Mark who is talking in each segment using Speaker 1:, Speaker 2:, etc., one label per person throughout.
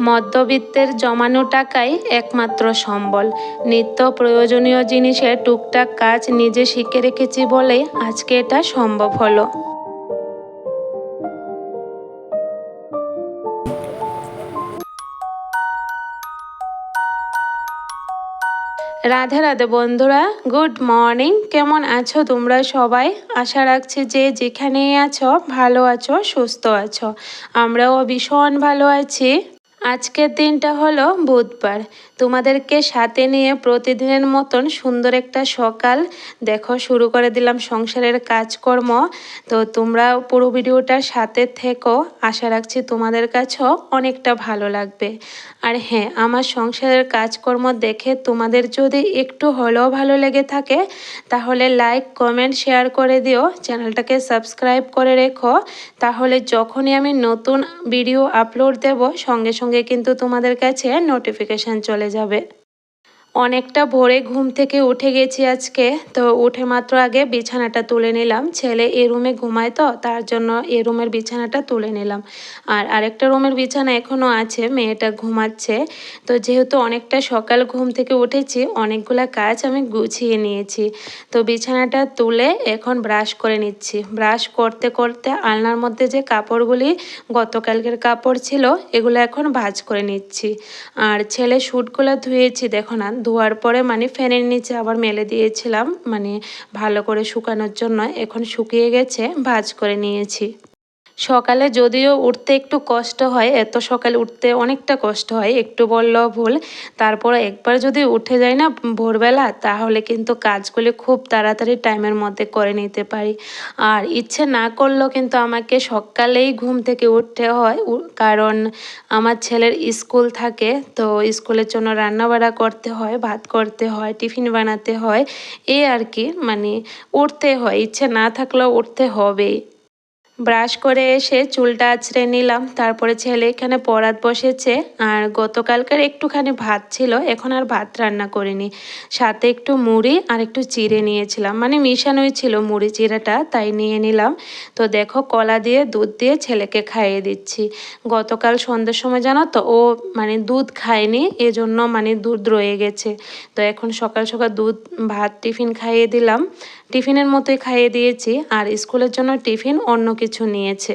Speaker 1: মধ্যবিত্তের জমানো টাকাই একমাত্র সম্বল। নিত্য প্রয়োজনীয় জিনিসের টুকটাক কাজ নিজে শিখে রেখেছি বলেই আজকে এটা সম্ভব হলো। রাধে রাধে বন্ধুরা, গুড মর্নিং। কেমন আছো তোমরা সবাই? আশা রাখছি যে যেখানেই আছো, ভালো আছো, সুস্থ আছো। আমরাও ভীষণ ভালো আছি। আজকের দিনটা হলো বুধবার। তোমাদেরকে সাথে নিয়ে প্রতিদিনের মতন সুন্দর একটা সকাল দেখো, শুরু করে দিলাম সংসারের কাজকর্ম। তো তোমরা পুরো ভিডিওটার সাথে থেকো, আশা রাখছি তোমাদের কাছেও অনেকটা ভালো লাগবে। আর হ্যাঁ আমার সংসারের কাজকর্ম দেখে তোমাদের যদি একটু হলেও ভালো লেগে থাকে, তাহলে লাইক কমেন্ট শেয়ার করে দিও, চ্যানেলটাকে সাবস্ক্রাইব করে রেখো। তাহলে যখনই আমি নতুন ভিডিও আপলোড দেব, সঙ্গে সঙ্গে কিন্তু তোমাদের কাছে নোটিফিকেশান চলে যাবে। অনেকটা ভোরে ঘুম থেকে উঠে গেছি আজকে। তো উঠে মাত্র আগে বিছানাটা তুলে নিলাম। ছেলে এ রুমে ঘুমায় তো, তার জন্য এ রুমের বিছানাটা তুলে নিলাম। আর আরেকটা রুমের বিছানা এখনও আছে, মেয়েটা ঘুমাচ্ছে। তো যেহেতু অনেকটা সকাল ঘুম থেকে উঠেছি, অনেকগুলা কাজ আমি গুছিয়ে নিয়েছি। তো বিছানাটা তুলে এখন ব্রাশ করে নিচ্ছি। ব্রাশ করতে করতে আলনার মধ্যে যে কাপড়গুলি গতকালকের কাপড় ছিল, এগুলো এখন ভাজ করে নিচ্ছি। আর ছেলে শ্যুটগুলো ধুয়েছি, দেখো না ধোয়ার পরে মানে ফ্যানের নিচে আবার মেলে দিয়েছিলাম মানে ভালো করে শুকানোর জন্য। এখন শুকিয়ে গেছে, ভাজ করে নিয়েছি। সকালে যদিও উঠতে একটু কষ্ট হয়, এত সকালে উঠতে অনেকটা কষ্ট হয়, একটু বললেও ভুল। তারপর একবার যদি উঠে যায় না ভোরবেলা, তাহলে কিন্তু কাজগুলি খুব তাড়াতাড়ি টাইমের মধ্যে করে নিতে পারি। আর ইচ্ছে না করলেও কিন্তু আমাকে সকালেই ঘুম থেকে উঠতে হয় কারণ আমার ছেলের স্কুল থাকে, তো স্কুলের জন্য রান্নাবাড়া করতে হয়, ভাত করতে হয়, টিফিন বানাতে হয় এই আর কি। মানে উঠতে হয়, ইচ্ছে না থাকলেও উঠতে হবেই। ব্রাশ করে এসে চুলটা আছড়ে নিলাম। তারপরে ছেলে এখানে পরাত বসেছে। আর গতকালকার একটুখানি ভাত ছিল, এখন আর ভাত রান্না করিনি। সাথে একটু মুড়ি আর একটু চিড়ে নিয়েছিলাম। মানে মিশানোই ছিল মুড়ি চিড়েটা তাই নিয়ে নিলাম। তো দেখো, কলা দিয়ে দুধ দিয়ে ছেলেকে খাইয়ে দিচ্ছি। গতকাল সন্ধ্যের সময় জানো তো, ও মানে দুধ খায়নি, এজন্য মানে দুধ রয়ে গেছে। তো এখন সকাল সকাল দুধ, ভাত, টিফিন খাইয়ে দিলাম। টিফিনের মতোই খাইয়ে দিয়েছি আর স্কুলের জন্য টিফিন অন্য কিছু নিয়েছে।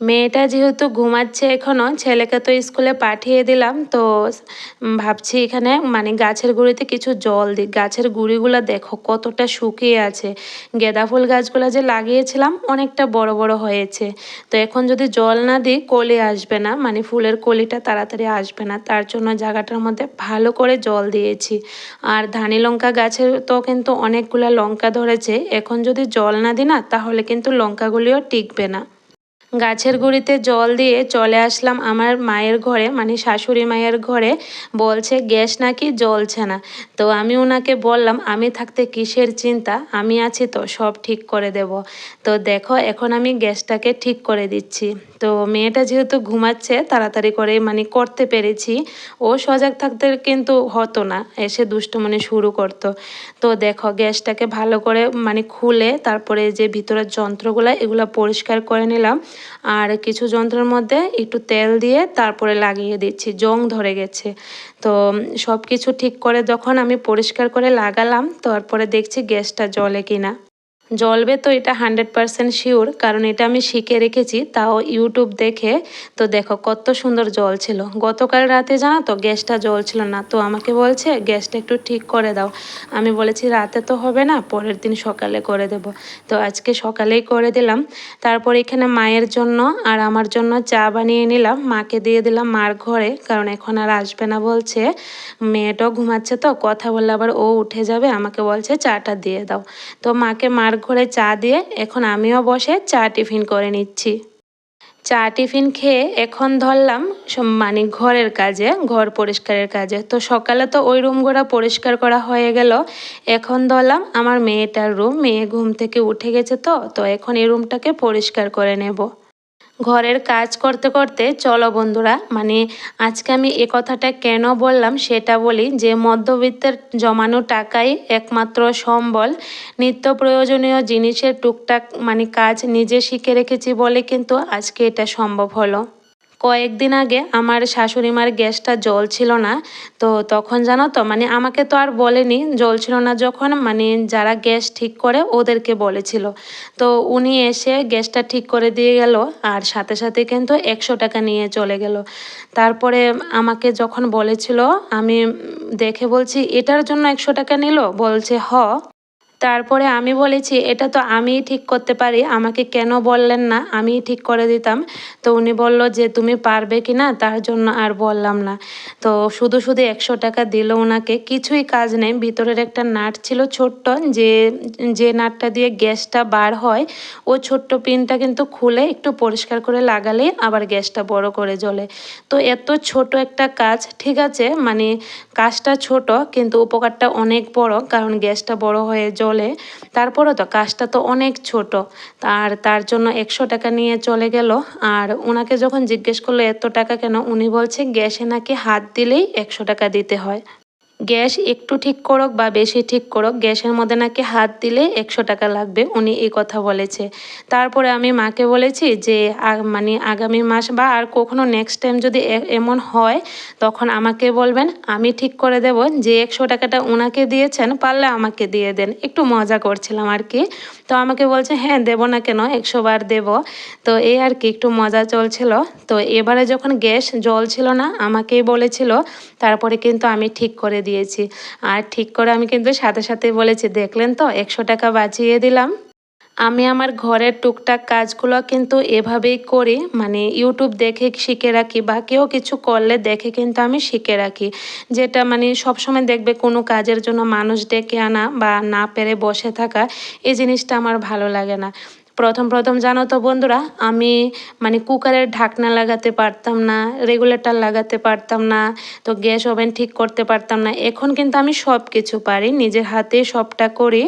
Speaker 1: মেয়েটা যেহেতু ঘুমাচ্ছে এখনও ছেলেকে তো স্কুলে পাঠিয়ে দিলাম, তো ভাবছি এখানে মানে গাছের গুঁড়িতে কিছু জল দিই গাছের গুঁড়িগুলো দেখো কতটা শুকিয়ে আছে। গেঁদা ফুল গাছগুলো যে লাগিয়েছিলাম অনেকটা বড় বড় হয়েছে। তো এখন যদি জল না দিই, কলি আসবে না মানে ফুলের কলিটা তাড়াতাড়ি আসবে না। তার জন্য জায়গাটার মধ্যে ভালো করে জল দিয়েছি। আর ধানি লঙ্কা গাছের তো কিন্তু অনেকগুলো লঙ্কা ধরেছে, এখন যদি জল না দিই না, তাহলে কিন্তু লঙ্কাগুলিও টিকবে না। গাছের গুঁড়িতে জল দিয়ে চলে আসলাম আমার মায়ের ঘরে মানে শাশুড়ি মায়ের ঘরে। বলছে, গ্যাস নাকি জ্বলছে না? তো আমি ওনাকে বললাম, আমি থাকতে কিসের চিন্তা? আমি আছি তো, সব ঠিক করে দেব। তো দেখো, এখন আমি গ্যাসটাকে ঠিক করে দিচ্ছি। তো মেয়েটা যেহেতু ঘুমাচ্ছে, তাড়াতাড়ি করে মানে করতে পেরেছি। ও সজাগ থাকতে কিন্তু হতো না, এসে দুষ্টমনি শুরু করতো। তো দেখো, গ্যাসটাকে ভালো করে মানে খুলে তারপরে যে ভিতরের যন্ত্রগুলো, এগুলো পরিষ্কার করে নিলাম। আর কিছু যন্ত্রের মধ্যে একটু তেল দিয়ে তারপরে লাগিয়ে দিচ্ছি, জং ধরে গেছে। তো সব কিছু ঠিক করে যখন আমি পরিষ্কার করে লাগালাম, তারপরে দেখছি গ্যাসটা জলে কিনা। জ্বলবে তো এটা হান্ড্রেড পারসেন্ট শিওর, কারণ এটা আমি শিখে রেখেছি, তাও ইউটিউব দেখে। তো দেখো, কত সুন্দর জল ছিল। গতকাল রাতে জানো তো, গ্যাসটা জল ছিল না। তো আমাকে বলছে, গ্যাসটা একটু ঠিক করে দাও। আমি বলেছি, রাতে তো হবে না, পরের দিন সকালে করে দেব। তো আজকে সকালেই করে দিলাম। তারপর এখানে মায়ের জন্য আর আমার জন্য চা বানিয়ে নিলাম। মাকে দিয়ে দিলাম মার ঘরে, কারণ এখন আর আসবে না বলছে। মেয়েটাও ঘুমাচ্ছে তো, কথা বললে আবার ও উঠে যাবে। আমাকে বলছে, চাটা দিয়ে দাও। তো মাকে মার ঘরে চা দিয়ে এখন আমিও বসে চা টিফিন করে নিচ্ছি। চা টিফিন খেয়ে এখন ধরলাম মানে ঘরের কাজে, ঘর পরিষ্কারের কাজে। তো সকালে তো ওই রুমগুলো পরিষ্কার করা হয়ে গেল। এখন ধরলাম আমার মেয়েটার রুম, মেয়ে ঘুম থেকে উঠে গেছে তো তো এখন এই রুমটাকে পরিষ্কার করে নেব। ঘরের কাজ করতে করতে, চলো বন্ধুরা মানে আজকে আমি এ কথাটা কেন বললাম সেটা বলি যে মধ্যবিত্তের জমানো টাকাই একমাত্র সম্বল। নিত্য প্রয়োজনীয় জিনিসের টুকটাক মানে কাজ নিজে শিখে রেখেছি বলে কিন্তু আজকে এটা সম্ভব হলো। কয়েকদিন আগে আমার শাশুড়ি মার গ্যাসটা জল ছিল না, তো তখন জানো তো মানে আমাকে তো আর বলেনি, জল ছিল না যখন মানে যারা গ্যাস ঠিক করে ওদেরকে বলেছিল। তো উনি এসে গ্যাসটা ঠিক করে দিয়ে গেল, আর সাথে সাথে কিন্তু একশো টাকা নিয়ে চলে গেল। তারপরে আমাকে যখন বলেছিল, আমি দেখে বলছি, এটার জন্য একশো টাকা নিল? বলছে, হ। তারপরে আমি বলেছি, এটা তো আমিই ঠিক করতে পারি, আমাকে কেন বললেন না? আমিই ঠিক করে দিতাম। তো উনি বলল যে, তুমি পারবে কি না? তার জন্য আর বললাম না। তো শুধু শুধু একশো টাকা দিল ওনাকে কিছুই কাজ নেই। ভিতরের একটা নাট ছিল ছোট্ট, যে যে নাটটা দিয়ে গ্যাসটা বার হয়, ও ছোট্ট পিনটা কিন্তু খুলে একটু পরিষ্কার করে লাগালে আবার গ্যাসটা বড় করে জ্বলে। তো এত ছোট একটা কাজ, ঠিক আছে? মানে কাজটা ছোট, কিন্তু উপকারটা অনেক বড়, কারণ গ্যাসটা বড় হয়ে চলে। তারপরও তো কাজটা তো অনেক ছোট। আর তার জন্য একশো টাকা নিয়ে চলে গেল। আর ওনাকে যখন জিজ্ঞেস করল, এত টাকা কেন? উনি বলছে, গ্যাসে নাকি হাত দিলেই একশো টাকা দিতে হয়। গ্যাস একটু ঠিক করুক বা বেশি ঠিক করুক, গ্যাসের মধ্যে নাকি হাত দিলে একশো টাকা লাগবে, উনি এই কথা বলেছে। তারপরে আমি মাকে বলেছি যে মানে আগামী মাস বা আর কখনো নেক্সট টাইম যদি এমন হয়, তখন আমাকে বলবেন, আমি ঠিক করে দেব যে, একশো টাকাটা ওনাকে দিয়েছেন, পারলে আমাকে দিয়ে দেন। একটু মজা করছিলাম আর কি। তো আমাকে বলছে হ্যাঁ দেবো না কেন, একশো বার দেব। তো এই আর কি, একটু মজা চলছিল। তো এবারে যখন গ্যাস জল ছিল না, আমাকেই বলেছিল, তারপরে কিন্তু আমি ঠিক করে দিয়েছি। আর ঠিক করে আমি কিন্তু সাথে সাথে বলেছি, দেখলেন তো, একশো টাকা বাঁচিয়ে দিলাম। আমি আমার ঘরের টুকটাক কাজগুলো কিন্তু এভাবেই করি মানে ইউটিউব দেখে শিখে রাখি বা কেউ কিছু করলে দেখে কিন্তু আমি শিখে রাখি। যেটা মানে সবসময় দেখবে কোনো কাজের জন্য মানুষ ডেকে আনা বা না পেরে বসে থাকা, এই জিনিসটা আমার ভালো লাগে না। প্রথম প্রথম জানো তো বন্ধুরা, আমি মানে কুকারের ঢাকনা লাগাতে পারতাম না, রেগুলেটার লাগাতে পারতাম না, তো গ্যাস ওভেন ঠিক করতে পারতাম না। এখন কিন্তু আমি সব কিছু পারি, নিজের হাতে সবটা করি।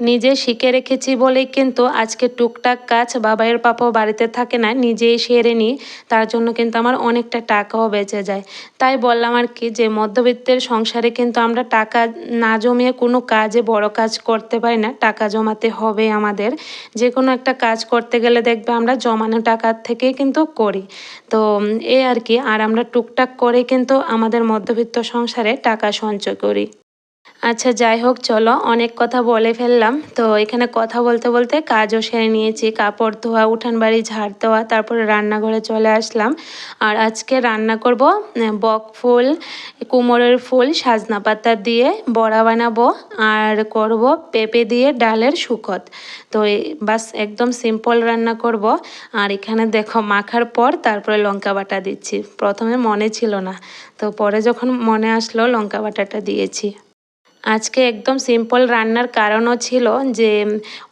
Speaker 1: নিজে শিখে রেখেছি বলেই কিন্তু আজকে টুকটাক কাজ বাবাইয়ের পাপাও বাড়িতে থাকে না, নিজেই সেরে নিই, তার জন্য কিন্তু আমার অনেকটা টাকাও বেঁচে যায়। তাই বললাম আর কি যে মধ্যবিত্তের সংসারে কিন্তু আমরা টাকা না জমিয়ে কোনো কাজে বড় কাজ করতে পারি না, টাকা জমাতে হবে আমাদের। যে কোনো একটা কাজ করতে গেলে দেখবে আমরা জমানো টাকার থেকেই কিন্তু করি। তো এই আর কি, আর আমরা টুকটাক করে কিন্তু আমাদের মধ্যবিত্ত সংসারে টাকা সঞ্চয় করি। আচ্ছা যাই হোক, চলো। অনেক কথা বলে ফেললাম। তো এখানে কথা বলতে বলতে কাজও সেরে নিয়েছি। কাপড় ধোয়া, উঠান বাড়ি, ঝাড় দেওয়া, তারপরে রান্নাঘরে চলে আসলাম। আর আজকে রান্না করব বক ফুল, কুমোরের ফুল, সাজনা পাতা দিয়ে বড়া বানাবো আর করব পেঁপে দিয়ে ডালের সুকত তো বাস একদম সিম্পল রান্না করব। আর এখানে দেখো, মাখার পর তারপরে লঙ্কা বাটা দিচ্ছি। প্রথমে মনে ছিল না। তো পরে যখন মনে আসলো, লঙ্কা বাটাটা দিয়েছি। আজকে একদম সিম্পল রান্নার কারণও ছিল যে,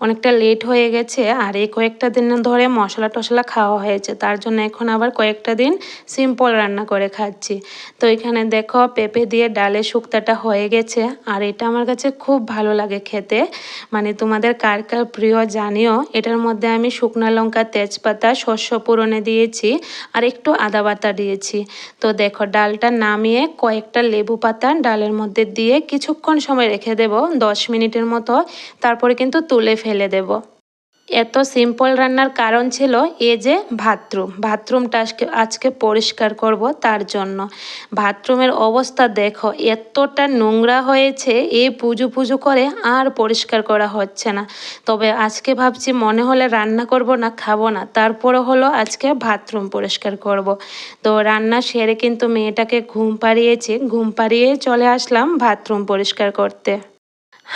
Speaker 1: অনেকটা লেট হয়ে গেছে আর এই কয়েকটা দিন ধরে মশলা টশলা খাওয়া হয়েছে। তার জন্য এখন আবার কয়েকটা দিন সিম্পল রান্না করে খাচ্ছি। তো এখানে দেখো পেঁপে দিয়ে ডালে শুক্তাটা হয়ে গেছে আর এটা আমার কাছে খুব ভালো লাগে খেতে। মানে তোমাদের কার কার প্রিয় জানিও, এটার মধ্যে আমি শুকনো লঙ্কা, তেজপাতা, শস্য পুরনে দিয়েছি আর একটু আদা বাতা দিয়েছি। তো দেখো ডালটা নামিয়ে কয়েকটা লেবু পাতা ডালের মধ্যে দিয়ে কিছুক্ষণ সময় রেখে দেব দশ মিনিটের মতো। তারপরে কিন্তু তুলে ফেলে দেব। এত সিম্পল রান্নার কারণ ছিল এ যে বাথরুম বাথরুমটা আজকে আজকে পরিষ্কার করব তার জন্য। বাথরুমের অবস্থা দেখো, এতটা নোংরা হয়েছে, এ পুজো পুজো করে আর পরিষ্কার করা হচ্ছে না। তবে আজকে ভাবছি মনে হলে রান্না করব না, খাব না। তারপরে হলো আজকে বাথরুম পরিষ্কার করব। তো রান্না সেরে কিন্তু মেয়েটাকে ঘুম পাড়িয়েছি। ঘুম পাড়িয়ে চলে আসলাম বাথরুম পরিষ্কার করতে।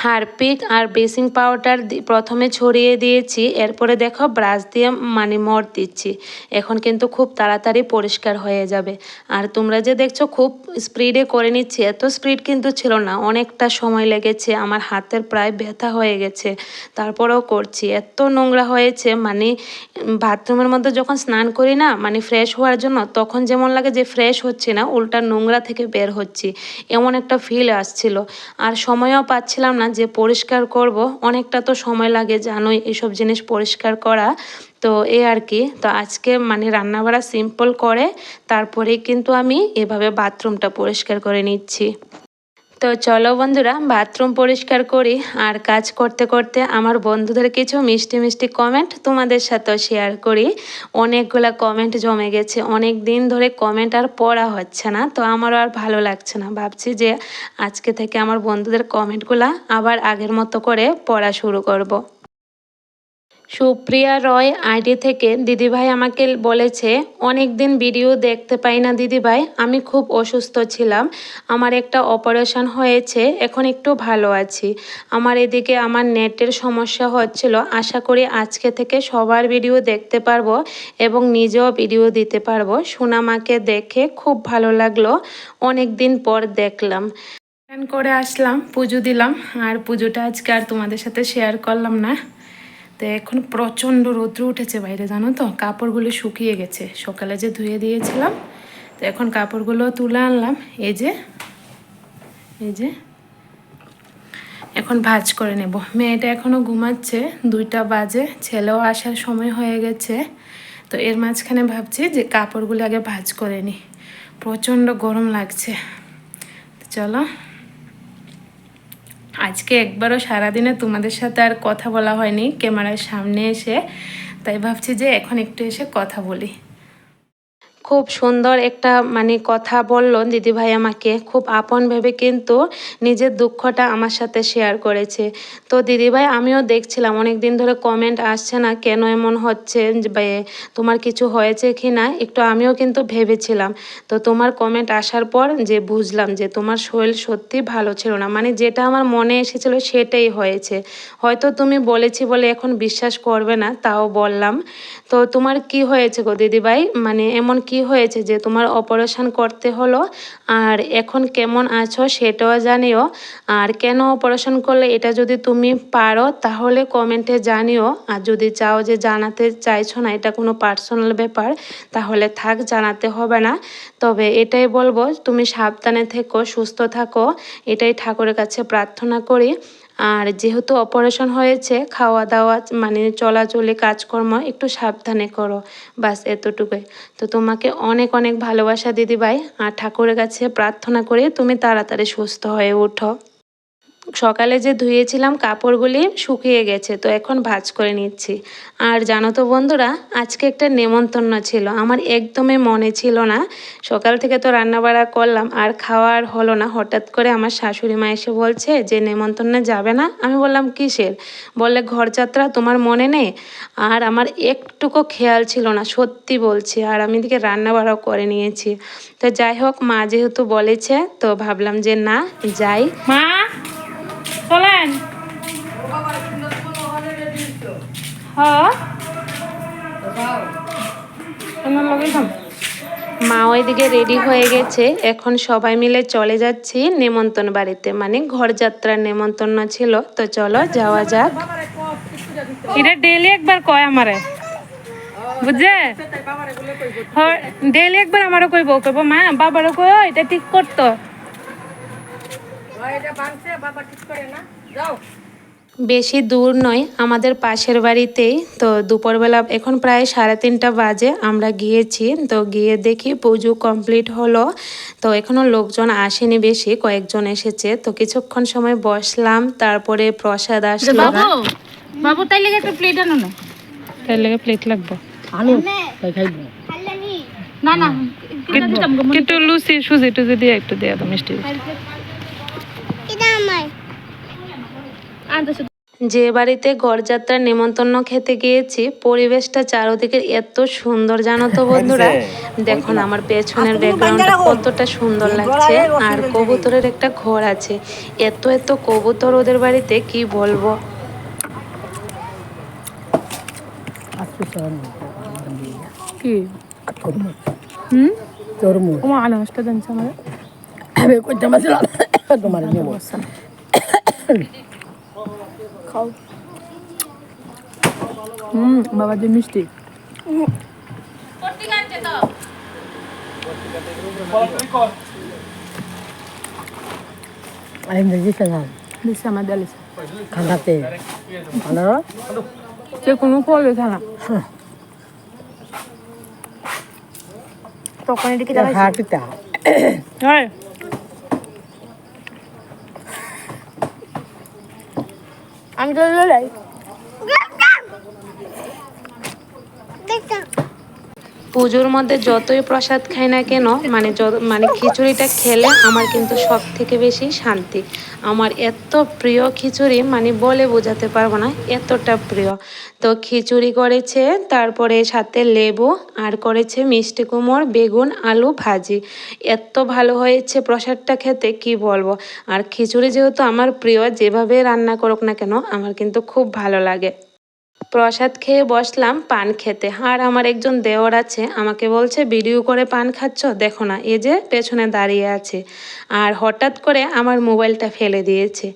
Speaker 1: হারপিক আর বেসিং পাউডার প্রথমে ছড়িয়ে দিয়েছি, এরপরে দেখো ব্রাশ দিয়ে মানে মর দিচ্ছি। এখন কিন্তু খুব তাড়াতাড়ি পরিষ্কার হয়ে যাবে। আর তোমরা যে দেখছ খুব স্পিডে করে নিচ্ছি, এত স্পিড কিন্তু ছিল না, অনেকটা সময় লেগেছে, আমার হাতের প্রায় ব্যথা হয়ে গেছে। তারপরেও করছি, এত নোংরা হয়েছে মানে বাথরুমের মধ্যে যখন স্নান করি না মানে ফ্রেশ হওয়ার জন্য, তখন যেমন লাগে যে ফ্রেশ হচ্ছে না, উল্টা নোংরা থেকে বের হচ্ছি, এমন একটা ফিল আসছিল। আর সময়ও পাচ্ছিলাম না যে পরিষ্কার করব, অনেকটা তো সময় লাগে, জানোই এসব জিনিস পরিষ্কার করা। তো এ আর কি, তো আজকে মানে রান্নাবাড়া সিম্পল করে তারপরে কিন্তু আমি এভাবে বাথরুমটা পরিষ্কার করে নিচ্ছি। তো চলো বন্ধুরা বাথরুম পরিষ্কার করি আর কাজ করতে করতে আমার বন্ধুদের কিছু মিষ্টি মিষ্টি কমেন্ট তোমাদের সাথেও শেয়ার করি অনেকগুলো কমেন্ট জমে গেছে, অনেক দিন ধরে কমেন্ট আর পড়া হচ্ছে না, তো আমারও আর ভালো লাগছে না ভাবছি যে আজকে থেকে আমার বন্ধুদের কমেন্টগুলো আবার আগের মতো করে পড়া শুরু করব। সুপ্রিয়া রয় আইডি থেকে, দিদিভাই আমাকে বলেছে অনেক দিন ভিডিও দেখতে পাই না দিদিভাই, আমি খুব অসুস্থ ছিলাম, আমার একটা অপারেশন হয়েছে, এখন একটু ভালো আছি। আমার এদিকে আমার নেটের সমস্যা হচ্ছিল, আশা করি আজকে থেকে সবার ভিডিও দেখতে পারব এবং নিজেও ভিডিও দিতে পারব। সোনামাকে দেখে খুব ভালো লাগল অনেক দিন পর দেখলাম। করে আসলাম, পুজো দিলাম, আর পুজোটা আজকে আর তোমাদের সাথে শেয়ার করলাম না। তো এখন প্রচণ্ড রৌদ্র উঠেছে বাইরে, জানো তো? কাপড়গুলো শুকিয়ে গেছে। সকালে যে ধুয়ে দিয়েছিলাম, তো এখন কাপড়গুলো তুলে আনলাম। এই যে এই যে, এখন ভাজ করে নেব। মেয়েটা এখনও ঘুমাচ্ছে, দুইটা বাজে, ছেলেও আসার সময় হয়ে গেছে। তো এর মাঝখানে ভাবছি যে কাপড়গুলো আগে ভাজ করে নিই প্রচণ্ড গরম লাগছে। চলো। একবারও সারাদিনে তোমাদের সাথে আর কথা বলা হয়নি, ক্যামেরার সামনে এসে। তাই ভাবছি যে এখন একটু এসে কথা বলি। খুব সুন্দর একটা মানে কথা বলল দিদিভাই আমাকে। খুব আপন ভেবে কিন্তু নিজের দুঃখটা আমার সাথে শেয়ার করেছে। তো দিদিভাই, আমিও দেখছিলাম অনেক দিন ধরে কমেন্ট আসছে না কেন এমন হচ্ছে যে তোমার কিছু হয়েছে কি না? একটু আমিও কিন্তু ভেবেছিলাম। তো তোমার কমেন্ট আসার পর যে, বুঝলাম যে, তোমার শরীর সত্যি ভালো ছিল না। মানে যেটা আমার মনে এসেছিল সেটাই হয়েছে। হয়তো তুমি বলেছি বলে এখন বিশ্বাস করবে না, তাও বললাম। তো তোমার কি হয়েছে গো দিদিভাই? মানে এমন কি হয়েছে যে তোমার অপারেশন করতে হলো? আর এখন কেমন আছো সেটাও জানিও। আর কেন অপারেশন করলে এটা যদি তুমি পারো, তাহলে কমেন্টে জানিও। আর যদি চাও যে জানাতে চাইছো না, এটা কোনো পার্সোনাল ব্যাপার, তাহলে থাক, জানাতে হবে না। তবে এটাই বলব, তুমি সাবধানে থেকো, সুস্থ থাকো। এটাই ঠাকুরের কাছে প্রার্থনা করি। আর যেহেতু অপারেশন হয়েছে খাওয়া দাওয়া মানে চলাচলে কাজকর্ম একটু সাবধানে করো। বাস এতটুকুই। তো তোমাকে অনেক অনেক ভালোবাসা দিদিভাই। আর ঠাকুরের কাছে প্রার্থনা করে তুমি তাড়াতাড়ি সুস্থ হয়ে ওঠো। সকালে যে ধুয়েছিলাম কাপড়গুলি শুকিয়ে গেছে, তো এখন ভাজ করে নিচ্ছি। আর জানো তো বন্ধুরা, আজকে একটা নেমন্তন্ন ছিল। আমার একদমই মনে ছিল না, সকাল থেকে তো রান্নাবাড়া করলাম, আর খাওয়ার হলো না। হঠাৎ করে আমার শাশুড়ি মা এসে বলছে যে, নেমন্তন্নে যাবে না? আমি বললাম, কিসের? বললে, ঘরযাত্রা তোমার মনে নেই? আর আমার একটুকু খেয়াল ছিল না, সত্যি বলছি, আর আমি দিকে রান্নাবাড়াও করে নিয়েছি। তো যাই হোক, মা যেহেতু বলেছে, তো ভাবলাম যে, না, যাই। মা! চলেন। হ্যাঁ। মা ওইদিকে রেডি হয়ে গেছে। এখন সবাই মিলে চলে যাচ্ছি নেমন্তন্ন বাড়িতে। মানে ঘরযাত্রার নেমন্তন্ন ছিল। তো চলো যাওয়া যাক। এটা ডেলি একবার কয় আমারে? বুঝছে ডেলি একবার আমারও কইব। কইব মা বাবারও কই এটা ঠিক করতো। বেশি দূর নয় আমাদের পাশের বাড়িতেই। তো দুপুরবেলা এখন প্রায় সাড়ে তিনটা বাজে আমরা গিয়েছি। তো গিয়ে দেখি পুজো কমপ্লিট হলো। তো এখনও লোকজন আসেনি বেশি কয়েকজন এসেছে। তো কিছুক্ষণ সময় বসলাম তারপরে প্রসাদ আসলো।
Speaker 2: বাবু বাবু তাই লেগে একটা প্লেট আনো না।
Speaker 1: লেগে প্লেট লাগবে।
Speaker 2: না না কিনা দিতাম গো, মনে-
Speaker 1: কিন্তু লুচি সুজি টুজি দিয়ে একটু দিয়ে দাও মিষ্টি। যে বাড়িতে গড়যাত্রার নেমন্তন্ন খেতে গিয়েছি পরিবেশটা চারদিকে এত সুন্দর জানো তো বন্ধুরা। দেখুন আমার পেছনের ব্যাকগ্রাউন্ডটা কতটা সুন্দর লাগছে। আর কবুতরের একটা ঘর আছে। এত এত কবুতর ওদের বাড়িতে কি বলব? কি? হুম?
Speaker 3: তরমুজ।
Speaker 1: ও আমার
Speaker 3: তোমার নেব
Speaker 1: হুম বাবা যে মিষ্টি।
Speaker 3: খানাতে। খানা
Speaker 1: যে কোনো ফল দিছে না।
Speaker 2: তখন এদিকে
Speaker 3: হাটিটা।
Speaker 1: হয়।
Speaker 2: আমি তো
Speaker 1: পুজোর মধ্যে যতই প্রসাদ খাই না কেন মানে মানে খিচুড়িটা খেলে আমার কিন্তু সব থেকে বেশি শান্তি। আমার এত প্রিয় খিচুড়ি মানে বলে বোঝাতে পারব না, এতটা প্রিয়। তো খিচুড়ি করেছে, তারপরে সাথে লেবু, আর করেছে মিষ্টি কুমড়, বেগুন, আলু ভাজি। এত ভালো হয়েছে প্রসাদটা খেতে, কি বলব? আর খিচুড়ি যেহেতু আমার প্রিয়, যেভাবে রান্না করুক না কেন, আমার কিন্তু খুব ভালো লাগে। প্রসাদ খেয়ে বসলাম, পান খেতে। আর আমার একজন দেওর আছে, আমাকে বলছে, ভিডিও করে পান খাচ্ছ? দেখো না, এই যে পেছনে দাঁড়িয়ে আছে। আর হঠাৎ করে আমার মোবাইলটা ফেলে দিয়েছে।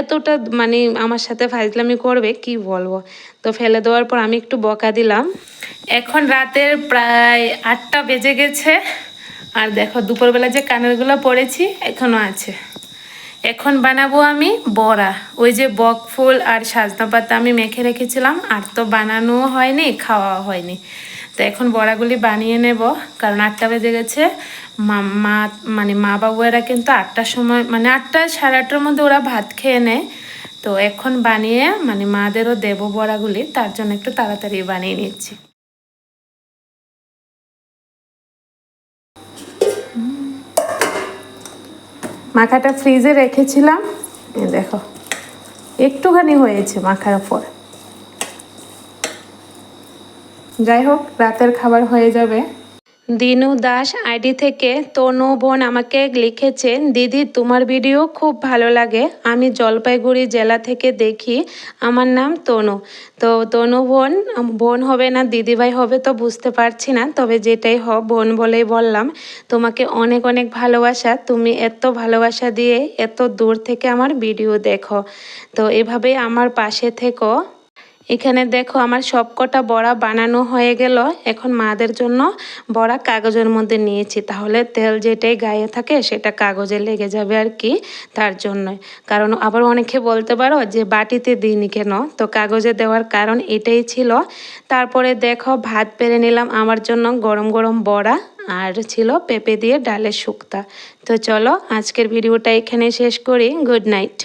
Speaker 1: এতটা মানে আমার সাথে ফাজলামি করবে, কি বলব? তো ফেলে দেওয়ার পর আমি একটু বকা দিলাম। এখন রাতের প্রায় আটটা বেজে গেছে। আর দেখো, দুপুরবেলা যে কানেরগুলো পড়েছি এখনও আছে। এখন বানাবো আমি বড়া। ওই যে বক ফুল আর সাজনা পাতা আমি মেখে রেখেছিলাম, আর তো বানানো হয়নি খাওয়া হয়নি। তো এখন বড়াগুলি বানিয়ে নেব, কারণ আটটা বেজে গেছে। মা মা মানে মা বাবুয়েরা কিন্তু আটটার সময় মানে আটটা সাড়ে আটটার মধ্যে ওরা ভাত খেয়ে নেয়। তো এখন বানিয়ে মানে মাদেরও দেবো বড়াগুলি, তার জন্য একটু তাড়াতাড়ি বানিয়ে নিচ্ছি। মাখাটা ফ্রিজে রেখেছিলাম। দেখো একটুখানি হয়েছে মাখার পর। যাই হোক রাতের খাবার হয়ে যাবে। দিনু দাস আইডি থেকে, তনু বোন আমাকে লিখেছে, দিদি, তোমার ভিডিও খুব ভালো লাগে। আমি জলপাইগুড়ি জেলা থেকে দেখি। আমার নাম তনু। তো তনু বোন বোন হবে না, দিদিভাই হবে তো বুঝতে পারছি না, তবে যেটাই হোক বোন বলেই বললাম, তোমাকে অনেক অনেক ভালোবাসা। তুমি এত ভালোবাসা দিয়ে এত দূর থেকে আমার ভিডিও দেখো। তো এভাবেই আমার পাশে থেকো। এখানে দেখো আমার সবকটা বড়া বানানো হয়ে গেল। এখন মাদের জন্য বড়া কাগজের মধ্যে নিয়েছি। তাহলে তেল যেটাই গায়ে থাকে সেটা কাগজে লেগে যাবে আর কি তার জন্যই। কারণ আবার অনেকে বলতে পারো যে বাটিতে দিইনি কেন? তো কাগজে দেওয়ার কারণ এটাই ছিল। তারপরে দেখো ভাত পেরে নিলাম আমার জন্য গরম গরম বড়া আর ছিল পেঁপে দিয়ে ডালের শুক্তা। তো চলো আজকের ভিডিওটা এখানে শেষ করি। Good night.